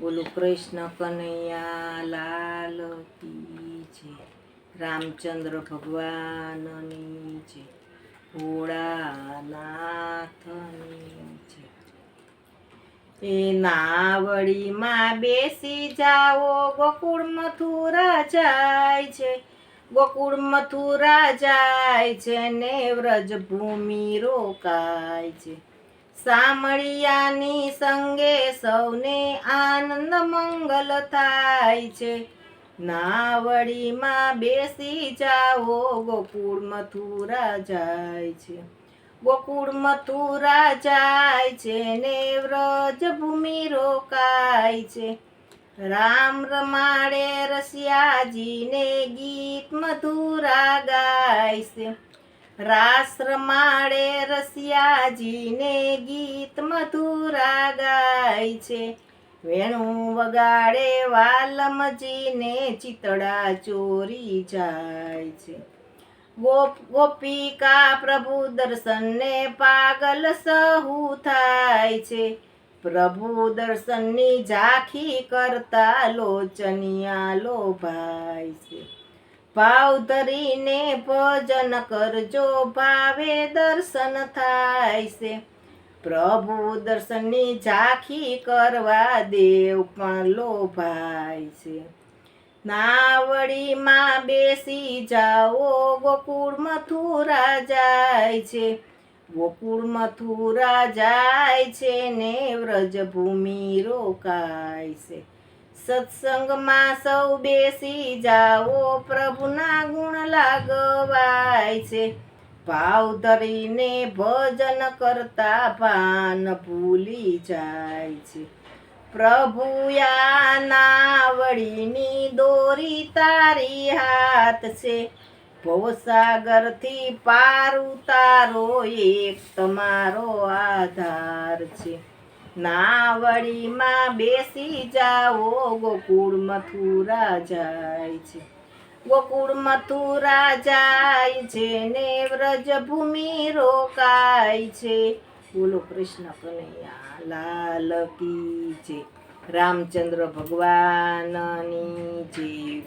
બોલું, કૃષ્ણ કનૈયા, લાલ છે રામચંદ્ર ભગવાનની છે ભોળાનાથની છે એ નાવડીમાં બેસી જાઓ, ગોકુળ મથુરા જાય છે, ગોકુળ મથુરા જાય છે ને વ્રજભૂમિ રોકાય છે. સામળિયાની સંગે સૌને આનંદ મંગલ થાય છે. નાવડીમાં બેસી જાઓ, ગોકુળ મથુરા જાય છે. ગોકુળ મથુરા જાય છે ને વ્રજ ભૂમિ રોકાય છે. રામ રમાડે રસિયાજીને ગીત મથુરા ગાય છે. રાસ રમાડે રસિયાજીને ગીત મધુરા ગાય છે. વેણું વગાડે વાલમજીને ચિતડા ચોરી જાય છે. ગોપ ગોપિકા પ્રભુ દર્શનને પાગલ સહુ થાય છે. પ્રભુ દર્શનની ઝાંખી કરતા લોચનિયા લોભાય છે. ભાવ ધરીને ભજન કરજો, ભાવે દર્શન થાય છે. પ્રભુ દર્શનની ઝાંખી કરવા દેવ પણ લોભાય છે. નાવડીમાં બેસી જાઓ, ગોકુળ મથુરા જાય છે. ગોકુળ મથુરા જાય છે ને વ્રજભૂમિ રોકાય છે. સત્સંગમાં સૌ બેસી જાઓ, પ્રભુના ગુણ લાગવાય છે. ભાવ ધરીને ભજન કરતા ભાન ભૂલી જાય છે. પ્રભુયા નાવડીની દોરી તારી હાથ છે. ભવસાગરથી પાર ઉતારો, એક તમારો આધાર છે. નાવડીમાં બેસી જાઓ, ગોકુળ મથુરા જાય છે. ગોકુળ મથુરા જાય છે ને વ્રજ ભૂમિ રોકાય છે. બોલો કૃષ્ણ કનૈયા, લાલ કી છે રામચંદ્ર ભગવાનની જે છે